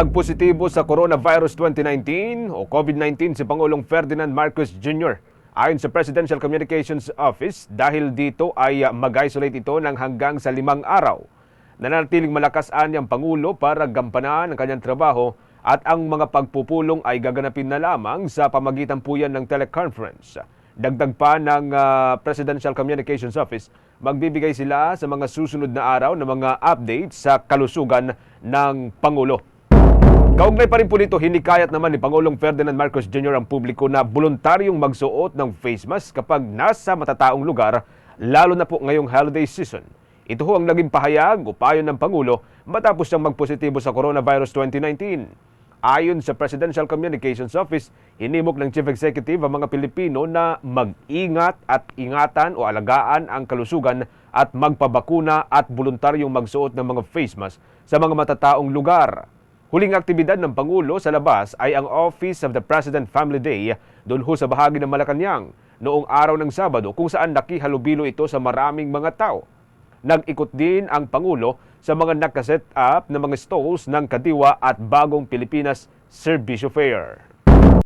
Nagpositibo sa coronavirus 2019 o COVID-19 si Pangulong Ferdinand Marcos Jr. Ayon sa Presidential Communications Office, dahil dito ay ah, mag-isolate ito ng hanggang sa limang araw. Nananatiling malakas ang Pangulo para gampanan ang kanyang trabaho at ang mga pagpupulong ay gaganapin na lamang sa pamagitan po yan ng teleconference. Dagdag pa ng ah, Presidential Communications Office, magbibigay sila sa mga susunod na araw ng mga updates sa kalusugan ng Pangulo. Kaugnay pa rin po dito, hinikayat naman ni Pangulong Ferdinand Marcos Jr. ang publiko na voluntaryong magsuot ng face mask kapag nasa matataong lugar, lalo na po ngayong holiday season. Ito ho ang naging pahayag o payo ng Pangulo matapos siyang magpositibo sa coronavirus 2019. Ayon sa Presidential Communications Office, hinimok ng Chief Executive ang mga Pilipino na mag-ingat at ingatan o alagaan ang kalusugan at magpabakuna at voluntaryong magsuot ng mga face mask sa mga matataong lugar. Huling aktibidad ng Pangulo sa labas ay ang Office of the President Family Day doon ho sa bahagi ng Malacanang noong araw ng Sabado kung saan nakihalubilo ito sa maraming mga tao. Nag-ikot din ang Pangulo sa mga nakaset up na mga stalls ng Kadiwa at Bagong Pilipinas Servicio Fair.